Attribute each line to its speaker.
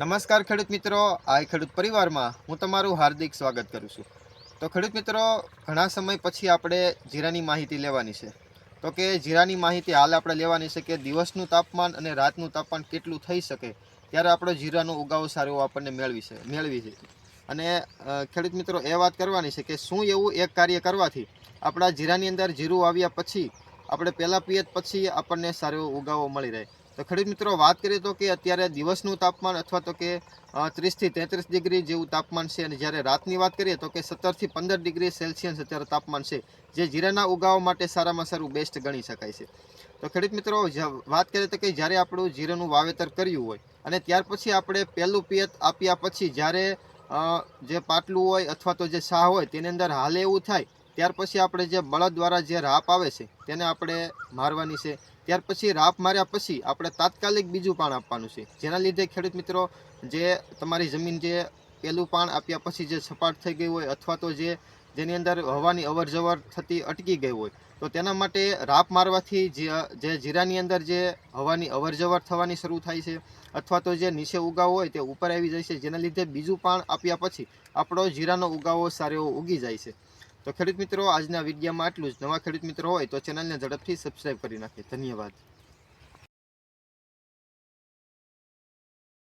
Speaker 1: નમસ્કાર ખેડૂત મિત્રો. આ ખેડૂત પરિવારમાં હું તમારું હાર્દિક સ્વાગત કરું છું. તો ખેડૂત મિત્રો, ઘણા સમય પછી આપણે જીરાની માહિતી લેવાની છે. તો કે જીરાની માહિતી હાલ આપણે લેવાની છે કે દિવસનું તાપમાન અને રાતનું તાપમાન કેટલું થઈ શકે ત્યારે આપણો જીરાનો ઉગાવો સારો આપણને મેળવી છે મેળવી છે. અને ખેડૂત મિત્રો, એ વાત કરવાની છે કે શું એવું એક કાર્ય કરવાથી આપણા જીરાની અંદર જીરું આવ્યા પછી આપણે પહેલાં પિયત પછી આપણને સારો ઉગાવો મળી રહે. તો ખેડૂત મિત્રો, વાત કરીએ તો કે અત્યારે દિવસનું તાપમાન અથવા તો કે ત્રીસથી તેત્રીસ ડિગ્રી જેવું તાપમાન છે અને જ્યારે રાતની વાત કરીએ તો કે સત્તરથી પંદર ડિગ્રી સેલ્સિયસ અત્યારે તાપમાન છે, જે જીરાના ઉગાવ માટે સારામાં સારું બેસ્ટ ગણી શકાય છે. તો ખેડૂત મિત્રો વાત કરીએ તો કે જ્યારે આપણું જીરાનું વાવેતર કર્યું હોય અને ત્યાર પછી આપણે પહેલું પિયત આપ્યા પછી જ્યારે જે પાટલું હોય અથવા તો જે શાહ હોય તેની અંદર હાલે એવું થાય ત્યાર પછી આપણે જે બળદ દ્વારા જે રાપ આવે છે, તેને આપણે મારવાની છે. ત્યાર પછી રાપ માર્યા પછી આપણે તાત્કાલિક બીજું પાણ આપવાનું છે. જેના લીધે ખેડૂત મિત્રો, જે તમારી જમીન જે પહેલું પાણ આપ્યા પછી જે સપાટ થઈ ગઈ હોય અથવા તો જે જેની અંદર હવાની અવરજવર થતી અટકી ગઈ હોય, તો તેના માટે રાપ મારવાથી જે જીરાની અંદર જે હવાની અવરજવર થવાની શરૂ થાય છે અથવા તો જે નીચે ઉગાવો હોય તે ઉપર આવી જાય છે. જેના લીધે બીજું પાણ આપ્યા પછી આપણો જીરાનો ઉગાવો સારો એવો ઉગી જાય છે. તો ખેડૂત મિત્રો, આજના વિડીયોમાં આટલું જ. નવા ખેડૂત મિત્રો હોય તો ચેનલને ઝડપથી સબસ્ક્રાઈબ કરી નાખે. ધન્યવાદ.